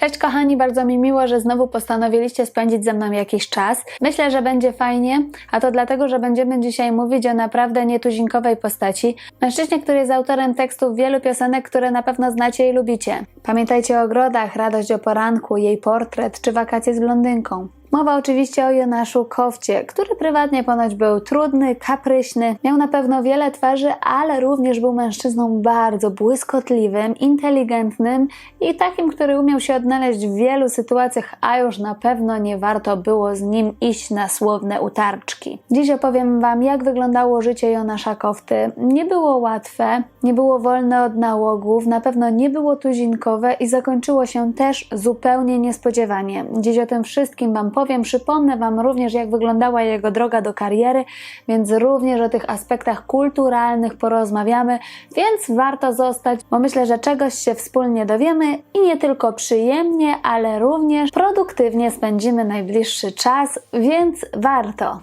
Cześć kochani, bardzo mi miło, że znowu postanowiliście spędzić ze mną jakiś czas. Myślę, że będzie fajnie, a to dlatego, że będziemy dzisiaj mówić o naprawdę nietuzinkowej postaci. Mężczyźnie, który jest autorem tekstów wielu piosenek, które na pewno znacie i lubicie. Pamiętajcie o ogrodach, radość o poranku, jej portret czy wakacje z blondynką. Mowa oczywiście o Jonaszu Kowcie, który prywatnie ponoć był trudny, kapryśny, miał na pewno wiele twarzy, ale również był mężczyzną bardzo błyskotliwym, inteligentnym i takim, który umiał się odnaleźć w wielu sytuacjach, a już na pewno nie warto było z nim iść na słowne utarczki. Dziś opowiem Wam, jak wyglądało życie Jonasza Kowty. Nie było łatwe, nie było wolne od nałogów, na pewno nie było tuzinkowe i zakończyło się też zupełnie niespodziewanie. Dziś o tym wszystkim Wam powiem. Przypomnę Wam również, jak wyglądała jego droga do kariery, więc również o tych aspektach kulturalnych porozmawiamy, więc warto zostać, bo myślę, że czegoś się wspólnie dowiemy i nie tylko przyjemnie, ale również produktywnie spędzimy najbliższy czas, więc warto.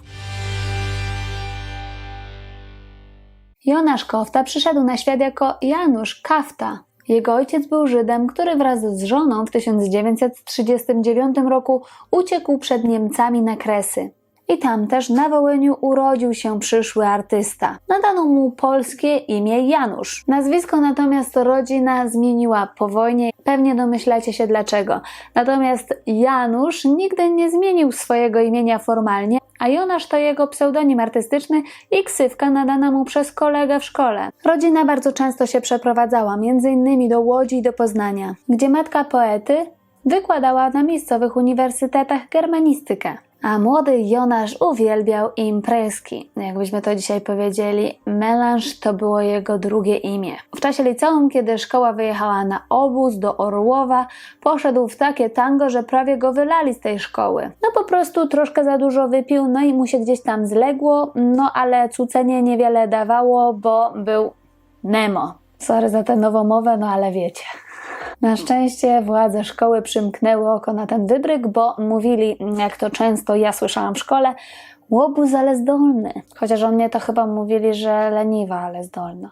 Jonasz Kofta przyszedł na świat jako Janusz Kafta. Jego ojciec był Żydem, który wraz z żoną w 1939 roku uciekł przed Niemcami na Kresy. I tam też na Wołyniu urodził się przyszły artysta. Nadano mu polskie imię Janusz. Nazwisko natomiast rodzina zmieniła po wojnie. Pewnie domyślacie się dlaczego. Natomiast Janusz nigdy nie zmienił swojego imienia formalnie, a Jonasz to jego pseudonim artystyczny i ksywka nadana mu przez kolegę w szkole. Rodzina bardzo często się przeprowadzała, m.in. do Łodzi i do Poznania, gdzie matka poety wykładała na miejscowych uniwersytetach germanistykę. A młody Jonasz uwielbiał imprezki. Jakbyśmy to dzisiaj powiedzieli, melanż to było jego drugie imię. W czasie liceum, kiedy szkoła wyjechała na obóz do Orłowa, poszedł w takie tango, że prawie go wylali z tej szkoły. No po prostu troszkę za dużo wypił, no i mu się gdzieś tam zległo, no ale cucenie niewiele dawało, bo był Nemo. Sorry za tę nową mowę, no ale wiecie. Na szczęście władze szkoły przymknęły oko na ten wybryk, bo mówili, jak to często ja słyszałam w szkole, łobuz ale zdolny. Chociaż o mnie to chyba mówili, że leniwa, ale zdolna.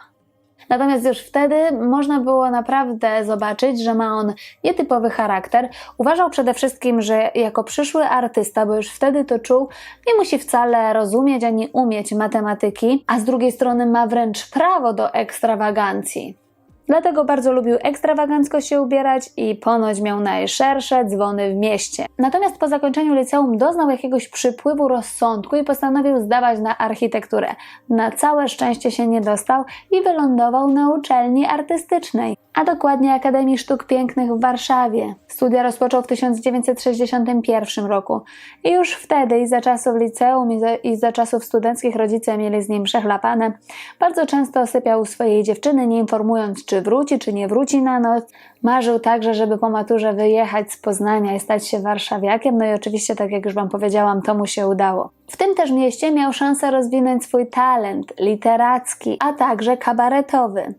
Natomiast już wtedy można było naprawdę zobaczyć, że ma on nietypowy charakter. Uważał przede wszystkim, że jako przyszły artysta, bo już wtedy to czuł, nie musi wcale rozumieć ani umieć matematyki, a z drugiej strony ma wręcz prawo do ekstrawagancji. Dlatego bardzo lubił ekstrawagancko się ubierać i ponoć miał najszersze dzwony w mieście. Natomiast po zakończeniu liceum doznał jakiegoś przypływu rozsądku i postanowił zdawać na architekturę. Na całe szczęście się nie dostał i wylądował na uczelni artystycznej, a dokładnie Akademii Sztuk Pięknych w Warszawie. Studia rozpoczął w 1961 roku i już wtedy i za czasów liceum i za, i za czasów studenckich rodzice mieli z nim przechlapane. Bardzo często sypiał swojej dziewczyny, nie informując czy wróci, czy nie wróci na noc. Marzył także, żeby po maturze wyjechać z Poznania i stać się warszawiakiem, no i oczywiście, tak jak już Wam powiedziałam, to mu się udało. W tym też mieście miał szansę rozwinąć swój talent literacki, a także kabaretowy.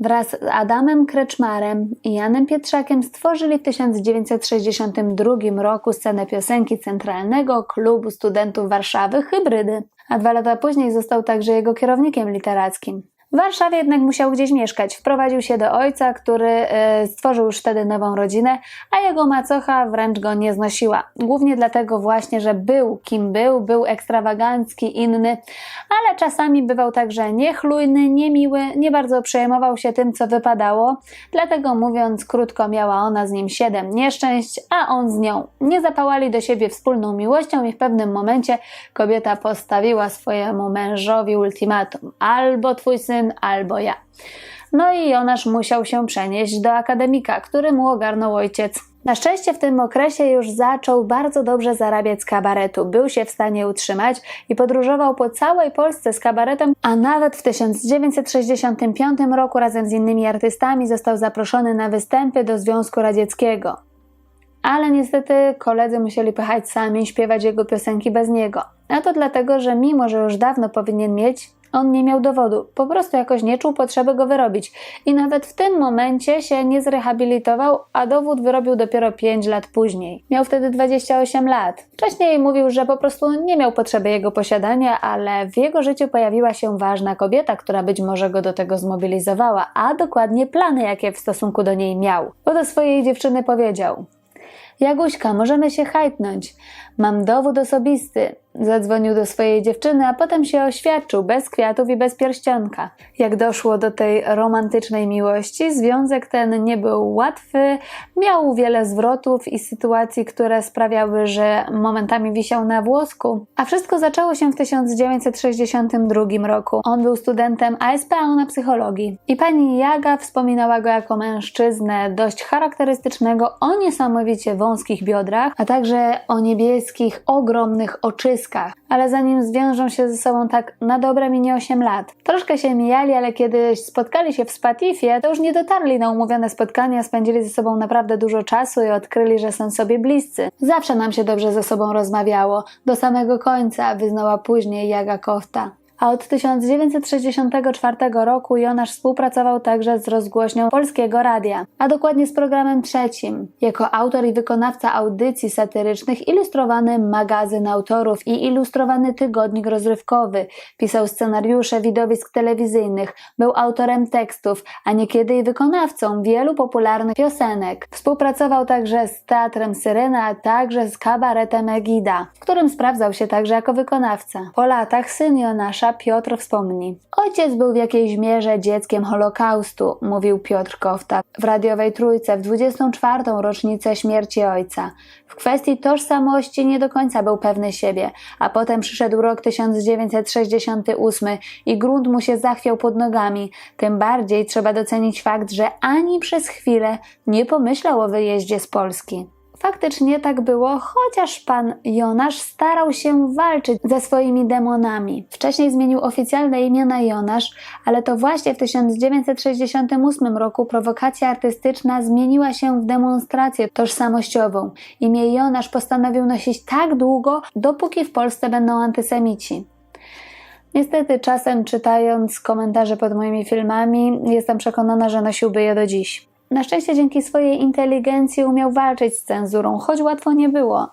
Wraz z Adamem Kreczmarem i Janem Pietrzakiem stworzyli w 1962 roku scenę piosenki Centralnego Klubu Studentów Warszawy Hybrydy, a dwa lata później został także jego kierownikiem literackim. W Warszawie jednak musiał gdzieś mieszkać. Wprowadził się do ojca, który e, stworzył już wtedy nową rodzinę, a jego macocha wręcz go nie znosiła. Głównie dlatego właśnie, że był kim był, był ekstrawagancki, inny, ale czasami bywał także niechlujny, niemiły, nie bardzo przejmował się tym, co wypadało. Dlatego mówiąc krótko, miała ona z nim siedem nieszczęść, a on z nią. Nie zapałali do siebie wspólną miłością i w pewnym momencie kobieta postawiła swojemu mężowi ultimatum: albo twój syn, albo ja. No i Jonasz musiał się przenieść do akademika, który mu ogarnął ojciec. Na szczęście w tym okresie już zaczął bardzo dobrze zarabiać z kabaretu, był się w stanie utrzymać i podróżował po całej Polsce z kabaretem, a nawet w 1965 roku razem z innymi artystami został zaproszony na występy do Związku Radzieckiego. Ale niestety koledzy musieli pychać sami śpiewać jego piosenki bez niego. A to dlatego, że mimo, że już dawno powinien mieć On nie miał dowodu, po prostu jakoś nie czuł potrzeby go wyrobić. I nawet w tym momencie się nie zrehabilitował, a dowód wyrobił dopiero 5 lat później. Miał wtedy 28 lat. Wcześniej mówił, że po prostu nie miał potrzeby jego posiadania, ale w jego życiu pojawiła się ważna kobieta, która być może go do tego zmobilizowała, a dokładnie plany, jakie w stosunku do niej miał. Bo do swojej dziewczyny powiedział: Jaguśka, możemy się hajtnąć. Mam dowód osobisty. Zadzwonił do swojej dziewczyny, a potem się oświadczył bez kwiatów i bez pierścionka. Jak doszło do tej romantycznej miłości, związek ten nie był łatwy, miał wiele zwrotów i sytuacji, które sprawiały, że momentami wisiał na włosku. A wszystko zaczęło się w 1962 roku. On był studentem ASP, a ona psychologii. I pani Jaga wspominała go jako mężczyznę dość charakterystycznego, o niesamowicie wąskich biodrach, a także o niebieskich, ogromnych oczyskach. Ale zanim zwiążą się ze sobą tak na dobre minie 8 lat. Troszkę się mijali, ale kiedy spotkali się w Spatifie, to już nie dotarli na umówione spotkania, spędzili ze sobą naprawdę dużo czasu i odkryli, że są sobie bliscy. Zawsze nam się dobrze ze sobą rozmawiało, do samego końca, wyznała później Jaga Kofta a od 1964 roku Jonasz współpracował także z rozgłośnią Polskiego Radia, a dokładnie z programem trzecim. Jako autor i wykonawca audycji satyrycznych ilustrowany magazyn autorów i ilustrowany tygodnik rozrywkowy, pisał scenariusze widowisk telewizyjnych, był autorem tekstów, a niekiedy i wykonawcą wielu popularnych piosenek. Współpracował także z Teatrem Syrena, a także z kabaretem Egida, w którym sprawdzał się także jako wykonawca. Po latach syn Jonasza Piotr wspomni. Ojciec był w jakiejś mierze dzieckiem Holokaustu, mówił Piotr Kofta w radiowej trójce w 24. rocznicę śmierci ojca. W kwestii tożsamości nie do końca był pewny siebie, a potem przyszedł rok 1968 i grunt mu się zachwiał pod nogami. Tym bardziej trzeba docenić fakt, że ani przez chwilę nie pomyślał o wyjeździe z Polski. Faktycznie tak było, chociaż pan Jonasz starał się walczyć ze swoimi demonami. Wcześniej zmienił oficjalne imię na Jonasz, ale to właśnie w 1968 roku prowokacja artystyczna zmieniła się w demonstrację tożsamościową. Imię Jonasz postanowił nosić tak długo, dopóki w Polsce będą antysemici. Niestety, czasem czytając komentarze pod moimi filmami, jestem przekonana, że nosiłby je do dziś. Na szczęście dzięki swojej inteligencji umiał walczyć z cenzurą, choć łatwo nie było.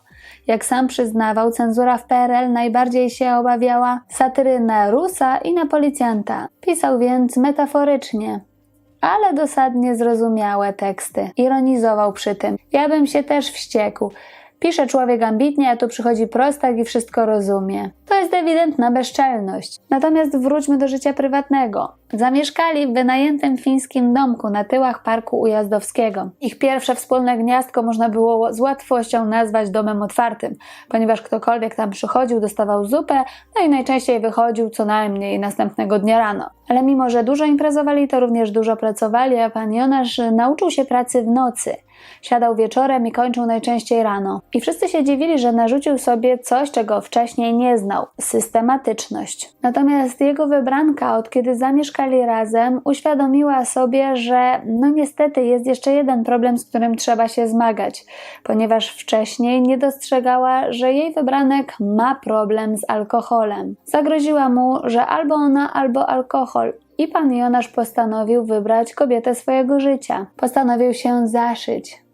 Jak sam przyznawał, cenzura w PRL najbardziej się obawiała satyry na Rusa i na policjanta. Pisał więc metaforycznie, ale dosadnie zrozumiałe teksty. Ironizował przy tym. Ja bym się też wściekł. Pisze człowiek ambitnie, a tu przychodzi prostak i wszystko rozumie. To jest ewidentna bezczelność. Natomiast wróćmy do życia prywatnego. Zamieszkali w wynajętym fińskim domku na tyłach parku ujazdowskiego. Ich pierwsze wspólne gniazdko można było z łatwością nazwać domem otwartym, ponieważ ktokolwiek tam przychodził, dostawał zupę, no i najczęściej wychodził co najmniej następnego dnia rano. Ale mimo, że dużo imprezowali, to również dużo pracowali, a pan Jonasz nauczył się pracy w nocy. Siadał wieczorem i kończył najczęściej rano. I wszyscy się dziwili, że narzucił sobie coś, czego wcześniej nie znał systematyczność. Natomiast jego wybranka, od kiedy zamieszkali razem, uświadomiła sobie, że no niestety jest jeszcze jeden problem, z którym trzeba się zmagać, ponieważ wcześniej nie dostrzegała, że jej wybranek ma problem z alkoholem. Zagroziła mu, że albo ona, albo alkohol i pan Jonasz postanowił wybrać kobietę swojego życia. Postanowił się zaszyć.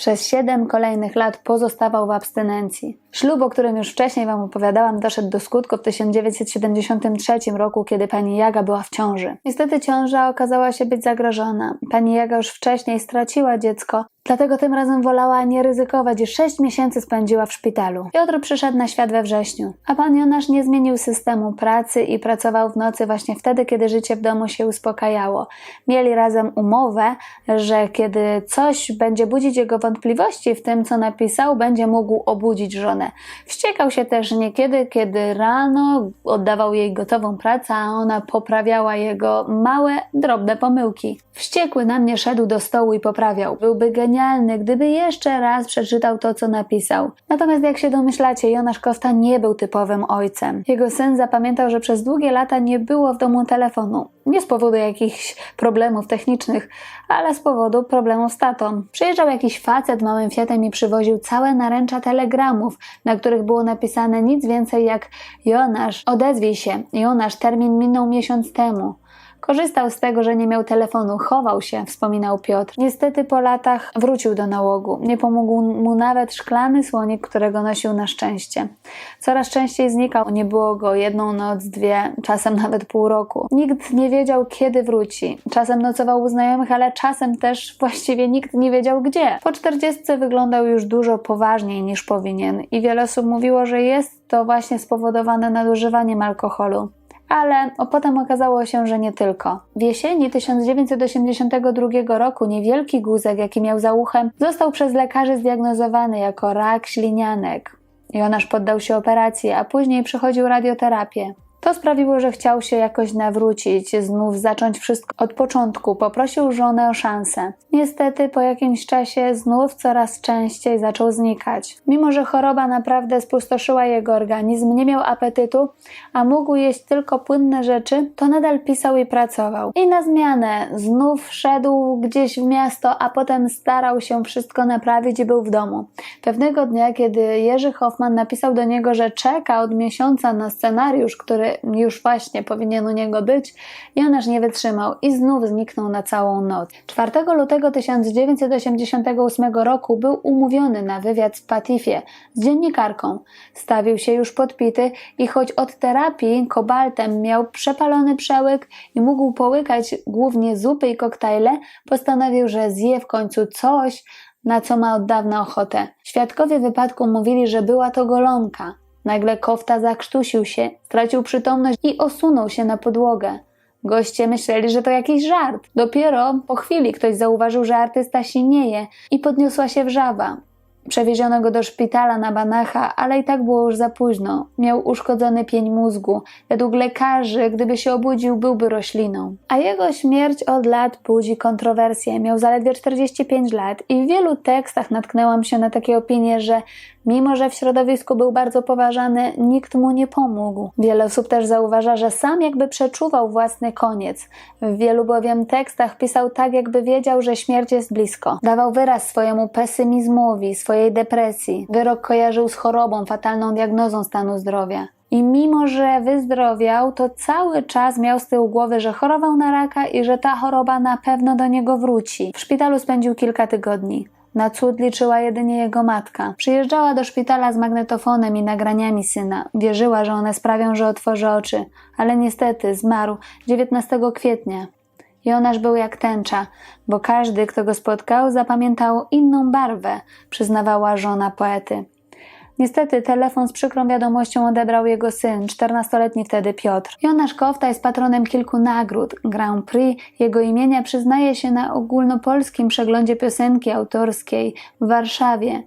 Przez siedem kolejnych lat pozostawał w abstynencji. Ślub, o którym już wcześniej Wam opowiadałam, doszedł do skutku w 1973 roku, kiedy pani Jaga była w ciąży. Niestety ciąża okazała się być zagrożona. Pani Jaga już wcześniej straciła dziecko, dlatego tym razem wolała nie ryzykować i sześć miesięcy spędziła w szpitalu. Piotr przyszedł na świat we wrześniu, a pan Jonasz nie zmienił systemu pracy i pracował w nocy właśnie wtedy, kiedy życie w domu się uspokajało. Mieli razem umowę, że kiedy coś będzie budzić jego wątpliwości w tym, co napisał, będzie mógł obudzić żonę. Wściekał się też niekiedy, kiedy rano oddawał jej gotową pracę, a ona poprawiała jego małe, drobne pomyłki. Wściekły na mnie szedł do stołu i poprawiał. Byłby genialny genialny, gdyby jeszcze raz przeczytał to, co napisał. Natomiast jak się domyślacie, Jonasz Kofta nie był typowym ojcem. Jego syn zapamiętał, że przez długie lata nie było w domu telefonu. Nie z powodu jakichś problemów technicznych, ale z powodu problemów z tatą. Przyjeżdżał jakiś facet małym Fiatem i przywoził całe naręcza telegramów, na których było napisane nic więcej jak Jonasz, odezwij się. Jonasz, termin minął miesiąc temu. Korzystał z tego, że nie miał telefonu, chował się, wspominał Piotr. Niestety po latach wrócił do nałogu. Nie pomógł mu nawet szklany słonik, którego nosił na szczęście. Coraz częściej znikał, nie było go jedną noc, dwie, czasem nawet pół roku. Nikt nie wiedział, kiedy wróci. Czasem nocował u znajomych, ale czasem też właściwie nikt nie wiedział gdzie. Po czterdziestce wyglądał już dużo poważniej niż powinien i wiele osób mówiło, że jest to właśnie spowodowane nadużywaniem alkoholu ale potem okazało się, że nie tylko. W jesieni 1982 roku niewielki guzek, jaki miał za uchem, został przez lekarzy zdiagnozowany jako rak ślinianek. Jonasz poddał się operacji, a później przechodził radioterapię. To sprawiło, że chciał się jakoś nawrócić, znów zacząć wszystko od początku. Poprosił żonę o szansę. Niestety, po jakimś czasie znów coraz częściej zaczął znikać. Mimo, że choroba naprawdę spustoszyła jego organizm, nie miał apetytu, a mógł jeść tylko płynne rzeczy, to nadal pisał i pracował. I na zmianę znów szedł gdzieś w miasto, a potem starał się wszystko naprawić i był w domu. Pewnego dnia, kiedy Jerzy Hoffman napisał do niego, że czeka od miesiąca na scenariusz, który już właśnie powinien u niego być, Jonasz nie wytrzymał i znów zniknął na całą noc. 4 lutego 1988 roku był umówiony na wywiad w Patifie z dziennikarką. Stawił się już podpity i choć od terapii kobaltem miał przepalony przełyk i mógł połykać głównie zupy i koktajle, postanowił, że zje w końcu coś, na co ma od dawna ochotę. Świadkowie wypadku mówili, że była to golonka. Nagle kofta zakrztusił się, stracił przytomność i osunął się na podłogę. Goście myśleli, że to jakiś żart. Dopiero po chwili ktoś zauważył, że artysta sinieje i podniosła się wrzawa. Przewieziono go do szpitala na Banacha, ale i tak było już za późno. Miał uszkodzony pień mózgu. Według lekarzy, gdyby się obudził, byłby rośliną. A jego śmierć od lat budzi kontrowersje. Miał zaledwie 45 lat i w wielu tekstach natknęłam się na takie opinie, że Mimo, że w środowisku był bardzo poważany, nikt mu nie pomógł. Wiele osób też zauważa, że sam jakby przeczuwał własny koniec. W wielu bowiem tekstach pisał tak, jakby wiedział, że śmierć jest blisko. Dawał wyraz swojemu pesymizmowi, swojej depresji. Wyrok kojarzył z chorobą, fatalną diagnozą stanu zdrowia. I mimo, że wyzdrowiał, to cały czas miał z tyłu głowy, że chorował na raka i że ta choroba na pewno do niego wróci. W szpitalu spędził kilka tygodni. Na cud liczyła jedynie jego matka. Przyjeżdżała do szpitala z magnetofonem i nagraniami syna. Wierzyła, że one sprawią, że otworzy oczy, ale niestety zmarł 19 kwietnia. Jonasz był jak tęcza, bo każdy, kto go spotkał, zapamiętał inną barwę, przyznawała żona poety. Niestety telefon z przykrą wiadomością odebrał jego syn, 14-letni wtedy Piotr. Jonasz Kofta jest patronem kilku nagród. Grand Prix jego imienia przyznaje się na ogólnopolskim przeglądzie piosenki autorskiej w Warszawie.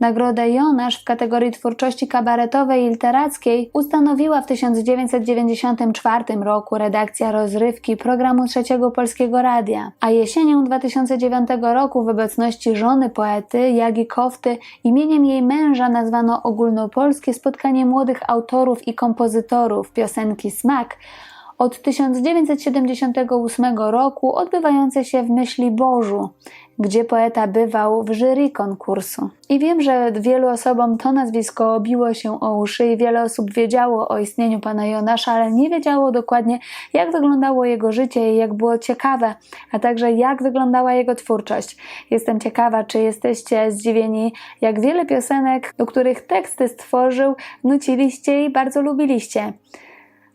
Nagrodę Jonasz w kategorii twórczości kabaretowej i literackiej ustanowiła w 1994 roku redakcja rozrywki programu Trzeciego Polskiego Radia, a jesienią 2009 roku w obecności żony poety Jagi Kofty imieniem jej męża nazwano ogólnopolskie spotkanie młodych autorów i kompozytorów piosenki Smak, od 1978 roku odbywające się w Myśli Bożu, gdzie poeta bywał w jury konkursu. I wiem, że wielu osobom to nazwisko obiło się o uszy i wiele osób wiedziało o istnieniu pana Jonasza, ale nie wiedziało dokładnie, jak wyglądało jego życie i jak było ciekawe, a także jak wyglądała jego twórczość. Jestem ciekawa, czy jesteście zdziwieni, jak wiele piosenek, do których teksty stworzył, nuciliście i bardzo lubiliście.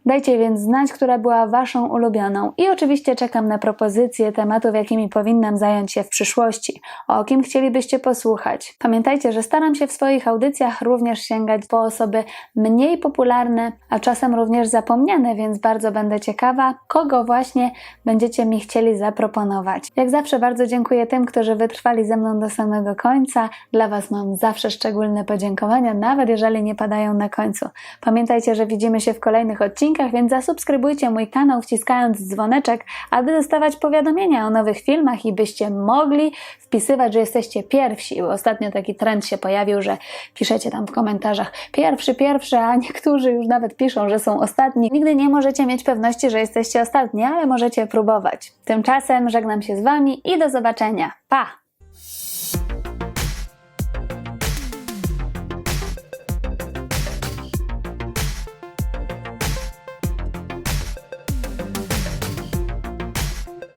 Dajcie więc znać, która była Waszą ulubioną. I oczywiście czekam na propozycje tematów, jakimi powinnam zająć się w przyszłości, o kim chcielibyście posłuchać. Pamiętajcie, że staram się w swoich audycjach również sięgać po osoby mniej popularne, a czasem również zapomniane, więc bardzo będę ciekawa, kogo właśnie będziecie mi chcieli zaproponować. Jak zawsze bardzo dziękuję tym, którzy wytrwali ze mną do samego końca. Dla Was mam zawsze szczególne podziękowania, nawet jeżeli nie padają na końcu. Pamiętajcie, że widzimy się w kolejnych odcinkach odcinkach, więc zasubskrybujcie mój kanał wciskając dzwoneczek, aby dostawać powiadomienia o nowych filmach i byście mogli wpisywać, że jesteście pierwsi, bo ostatnio taki trend się pojawił, że piszecie tam w komentarzach pierwszy, pierwszy, a niektórzy już nawet piszą, że są ostatni. Nigdy nie możecie mieć pewności, że jesteście ostatni, ale możecie próbować. Tymczasem żegnam się z Wami i do zobaczenia. Pa!